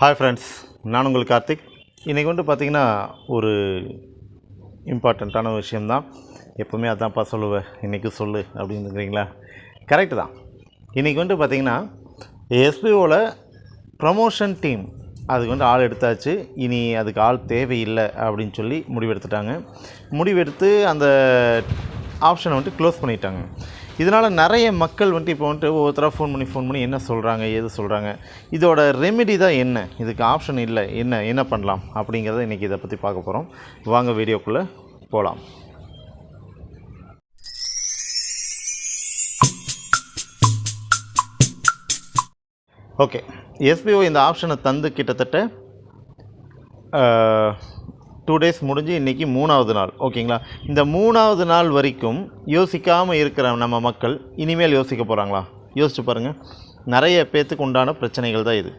Hi friends நான் உங்கள் கார்த்திக். இன்றைக்கி வந்து பார்த்திங்கன்னா ஒரு இம்பார்ட்டண்ட்டான விஷயம்தான். எப்போவுமே அதான்ப்பா சொல்லுவேன் இன்றைக்கி சொல்லு அப்படின்னுங்கிறீங்களா? கரெக்டு தான். இன்றைக்கி வந்து பார்த்திங்கன்னா எஸ்பிஓவில் ப்ரமோஷன் டீம் அதுக்கு வந்து ஆள் எடுத்தாச்சு. இனி அதுக்கு ஆள் தேவையில்லை அப்படின்னு சொல்லி முடிவெடுத்துட்டாங்க. முடிவெடுத்து அந்த ஆப்ஷனை வந்துட்டு க்ளோஸ் பண்ணிட்டாங்க. இதனால் நிறைய மக்கள் வந்துட்டு இப்போ வந்துட்டு ஒவ்வொருத்தராக ஃபோன் பண்ணி ஃபோன் பண்ணி என்ன சொல்கிறாங்க ஏது சொல்கிறாங்க இதோட ரெமெடி தான் என்ன? இதுக்கு ஆப்ஷன் இல்லை. என்ன என்ன பண்ணலாம் அப்படிங்கிறத இன்றைக்கி இதை பற்றி பார்க்க போகிறோம் வாங்க வீடியோக்குள்ளே போகலாம் ஓகே எஸ்பிஓ இந்த ஆப்ஷனை தந்து கிட்டத்தட்ட டூ டேஸ் முடிஞ்சு இன்றைக்கி மூணாவது நாள். ஓகேங்களா இந்த மூணாவது நாள் வரைக்கும் யோசிக்காமல் இருக்கிற நம்ம மக்கள் இனிமேல் யோசிக்க போகிறாங்களா யோசிச்சு பாருங்கள் நிறைய பேர்த்துக்கு உண்டான பிரச்சனைகள் தான் இது.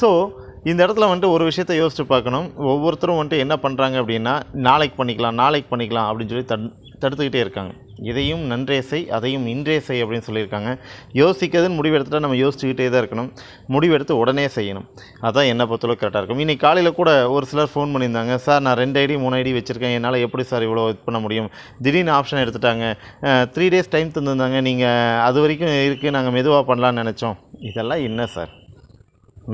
ஸோ இந்த இடத்துல வந்துட்டு ஒரு விஷயத்த யோசிச்சு பார்க்கணும். ஒவ்வொருத்தரும் வந்துட்டு என்ன பண்ணுறாங்க அப்படின்னா நாளைக்கு பண்ணிக்கலாம் நாளைக்கு பண்ணிக்கலாம் அப்படின்னு சொல்லி தடு தடுத்துக்கிட்டே இருக்காங்க. இதையும் நன்றே செய் அதையும் இன்றே செய் அப்படின்னு சொல்லியிருக்காங்க. யோசிக்கிறதுன்னு முடிவெடுத்துட்டா நம்ம யோசிச்சுக்கிட்டே தான் இருக்கணும். முடிவெடுத்து உடனே செய்யணும். அதான் என்னை பொறுத்தளவு கரெக்டாக இருக்கும். இன்றைக்கி காலையில் கூட ஒரு சிலர் ஃபோன் பண்ணியிருந்தாங்க. சார் நான் ரெண்டு ஐடி மூணு ஐடி வச்சுருக்கேன். என்னால் எப்படி சார் இவ்வளோ இது பண்ண முடியும்? திடீர்னு ஆப்ஷன் எடுத்துட்டாங்க. த்ரீ டேஸ் டைம் தந்துருந்தாங்க. நீங்கள் அது வரைக்கும் இருக்குது நாங்கள் மெதுவாக பண்ணலான்னு நினச்சோம். இதெல்லாம் என்ன சார்?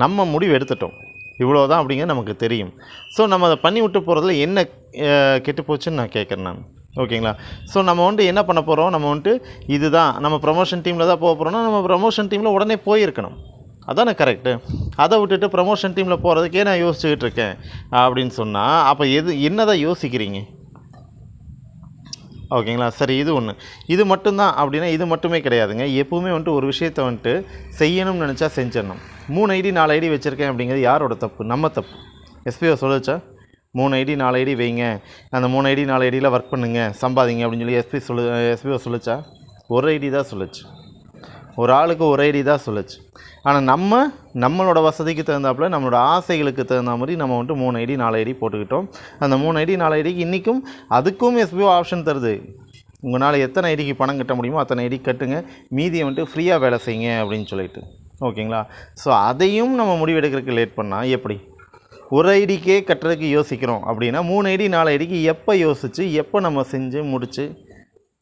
நம்ம முடிவு எடுத்துட்டோம். இவ்வளோ தான் அப்படிங்கிறது நமக்கு தெரியும். ஸோ நம்ம அதை பண்ணி விட்டு போகிறதுல என்ன கெட்டு போச்சுன்னு நான் கேட்குறேன் நான். ஓகேங்களா? ஸோ நம்ம வந்துட்டு என்ன பண்ண போகிறோம் நம்ம வந்துட்டு இது தான் நம்ம ப்ரமோஷன் டீமில் தான் போக போகிறோம்னா நம்ம ப்ரமோஷன் டீமில் உடனே போயிருக்கணும். அதானே கரெக்டு அதை விட்டுட்டு ப்ரமோஷன் டீமில் போகிறதுக்கே நான் யோசிச்சுக்கிட்டு இருக்கேன்? அப்படின்னு சொன்னால் அப்போ எது என்ன தான் யோசிக்கிறீங்க? ஓகேங்களா? சரி இது ஒன்று இது மட்டும்தான் அப்படின்னா இது மட்டுமே கிடையாதுங்க. எப்போவுமே வந்துட்டு ஒரு விஷயத்தை வந்துட்டு செய்யணும்னு நினச்சா செஞ்சிடணும். மூணு ஐடி நாலு ஐடி வச்சுருக்கேன் அப்படிங்கிறது யாரோட தப்பு? நம்ம தப்பு. எஸ்பிஓ சொல்லுச்சா? மூணு ஐடி நாலு ஐடி வைங்க. அந்த மூணு ஐடி நாலு ஐடியில் ஒர்க் பண்ணுங்கள் சம்பாதிங்க அப்படின்னு சொல்லி எஸ்பி சொல்லு எஸ்பிஓ சொல்லுச்சா? ஒரு ஐடி தான் சொல்லுச்சு. ஒரு ஆளுக்கு ஒரு ஐடி தான் சொல்லுச்சு. ஆனால் நம்ம நம்மளோட வசதிக்கு தகுந்தாப்புல நம்மளோட ஆசைகளுக்கு தகுந்த மாதிரி நம்ம வந்துட்டு மூணு ஐடி நாலு ஐடி போட்டுக்கிட்டோம். அந்த மூணு ஐடி நாலு ஐடிக்கு இன்றைக்கும் அதுக்கும் எஸ்பிஓ ஆப்ஷன் தருது. உங்களால் எத்தனை ஐடிக்கு பணம் கட்ட முடியுமோ அத்தனை ஐடி கட்டுங்க. மீதியை வந்துட்டு ஃப்ரீயாக வேலை செய்யுங்க அப்படின்னு சொல்லிட்டு. ஓகேங்களா? ஸோ அதையும் நம்ம முடிவெடுக்கிறதுக்கு லேட் பண்ணால் எப்படி? ஒரு ஐடிக்கே கட்டுறதுக்கு யோசிக்கிறோம் அப்படின்னா மூணு ஐடி நாலு ஐடிக்கு எப்போ யோசித்து எப்போ நம்ம செஞ்சு முடித்து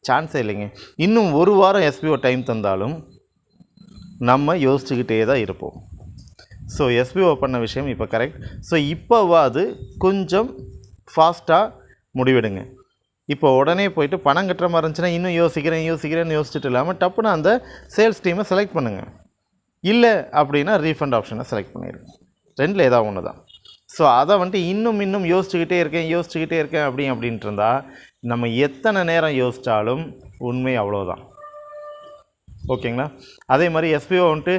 சான்ஸே இல்லைங்க. இன்னும் ஒரு வாரம் எஸ்பிஓ டைம் தந்தாலும் நம்ம யோசிச்சுக்கிட்டே தான் இருப்போம். ஸோ எஸ்பிஓ பண்ண விஷயம் இப்போ கரெக்ட் ஸோ இப்போவாது கொஞ்சம் ஃபாஸ்ட்டாக முடிவெடுங்க. இப்போ உடனே போயிட்டு பணம் கட்டுற மாதிரி இருந்துச்சுன்னா இன்னும் யோசிக்கிறேன் யோசிக்கிறேன்னு யோசிச்சுட்டு இல்லாமல் டப்புன்னு அந்த சேல்ஸ் டீமை செலக்ட் பண்ணுங்கள் இல்லை அப்படின்னா ரீஃபண்ட் ஆப்ஷனை செலக்ட் பண்ணிடுங்க ரெண்டில் ஏதாவது ஒன்று தான். ஸோ அதை வந்துட்டு இன்னும் இன்னும் யோசிச்சுக்கிட்டே இருக்கேன் யோசிச்சுக்கிட்டே இருக்கேன் அப்படி அப்படின்ட்டு இருந்தால் நம்ம எத்தனை நேரம் யோசித்தாலும் உண்மை அவ்வளோதான் ஓகேங்களா? அதே மாதிரி எஸ்பிஓ வந்துட்டு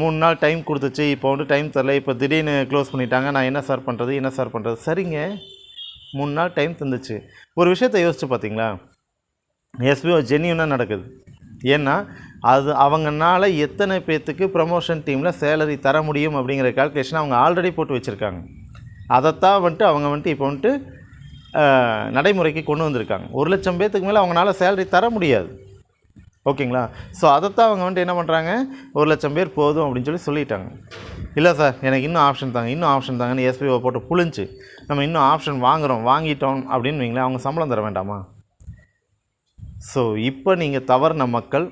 மூணு நாள் டைம் கொடுத்துச்சு. இப்போ வந்துட்டு டைம் தரல. இப்போ திடீர்னு க்ளோஸ் பண்ணிட்டாங்க. நான் என்ன சார் பண்ணுறது என்ன சார் பண்ணுறது சரிங்க. மூணு நாள் டைம் தந்துச்சு. ஒரு விஷயத்தை யோசிச்சு பார்த்தீங்களா எஸ்பிஓ ஜென்யூனாக நடக்குது. ஏன்னா அது அவங்கனால எத்தனை பேர்த்துக்கு ப்ரமோஷன் டீமில் சேலரி தர முடியும் அப்படிங்கிற கால்குலேஷன் அவங்க ஆல்ரெடி போட்டு வச்சுருக்காங்க. அதைத்தான் வந்துட்டு அவங்க வந்துட்டு இப்போ வந்துட்டு நடைமுறைக்கு கொண்டு வந்திருக்காங்க. ஒரு லட்சம் பேர்த்துக்கு மேலே அவங்களால சேலரி தர முடியாது. ஓகேங்களா? ஸோ அதைத்தான் அவங்க வந்துட்டு என்ன பண்ணுறாங்க ஒரு லட்சம் பேர் போதும் அப்படின்னு சொல்லி சொல்லிட்டாங்க. இல்லை சார் எனக்கு இன்னும் ஆப்ஷன் தாங்க இன்னும் ஆப்ஷன் தாங்கன்னு எஸ்பிஓ போட்டு புழிஞ்சு நம்ம இன்னும் ஆப்ஷன் வாங்குகிறோம் வாங்கிட்டோம் அப்படின்னு வைங்களேன் அவங்க சம்பளம் தர வேண்டாமா? ஸோ இப்போ நீங்கள் தவறின மக்கள்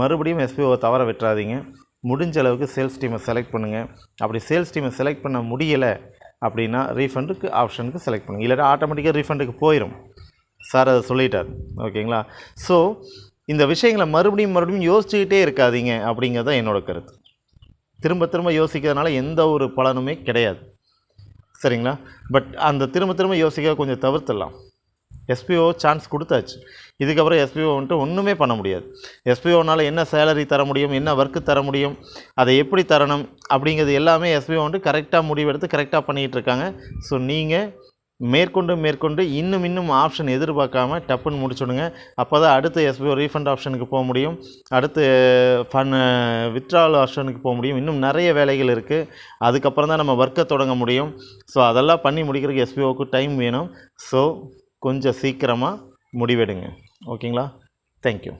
மறுபடியும் எஸ்பிஓவை தவற விட்டுறாதீங்க. முடிஞ்ச அளவுக்கு சேல்ஸ் டீமை செலக்ட் பண்ணுங்கள் அப்படி சேல்ஸ் டீமை செலக்ட் பண்ண முடியலை அப்படின்னா ரீஃபண்டுக்கு ஆப்ஷனுக்கு செலக்ட் பண்ணுங்கள் இல்லாட்டா ஆட்டோமேட்டிக்காக ரீஃபண்டுக்கு போயிடும் சார் அதை சொல்லிட்டார். ஓகேங்களா? ஸோ இந்த விஷயங்களை மறுபடியும் மறுபடியும் யோசிச்சுக்கிட்டே இருக்காதீங்க அப்படிங்கிறது தான் என்னோட கருத்து. திரும்ப திரும்ப யோசிக்கிறதுனால எந்த ஒரு பலனுமே கிடையாது. சரிங்களா? பட் அந்த திரும்ப திரும்ப யோசிக்க கொஞ்சம் தவிர்த்துடலாம். எஸ்பிஓ சான்ஸ் கொடுத்தாச்சு. இதுக்கப்புறம் எஸ்பிஓ வந்துட்டு ஒன்றுமே பண்ண முடியாது. எஸ்பிஓனால் என்ன சேலரி தர முடியும் என்ன ஒர்க்கு தர முடியும் அதை எப்படி தரணும் அப்படிங்கிறது எல்லாமே எஸ்பிஓ வந்துட்டு கரெக்டாக முடிவெடுத்து கரெக்டாக பண்ணிகிட்டு இருக்காங்க. ஸோ நீங்கள் மேற்கொண்டு மேற்கொண்டு இன்னும் இன்னும் ஆப்ஷன் எதிர்பார்க்காம டப்புன்னு முடிச்சுடுங்க. அப்போ தான் அடுத்து எஸ்பிஓ ரீஃபண்ட் ஆப்ஷனுக்கு போக முடியும். அடுத்து ஃபன் வித்ட்ராவல் ஆப்ஷனுக்கு போக முடியும். இன்னும் நிறைய வேலைகள் இருக்குது அதுக்கப்புறம் தான் நம்ம ஒர்க்கை தொடங்க முடியும். ஸோ அதெல்லாம் பண்ணி முடிக்கிறதுக்கு எஸ்பிஓவுக்கு டைம் வேணும். ஸோ கொஞ்சம் சீக்கிரமாக முடிவெடுங்க. ஓகேங்களா தேங்க்யூ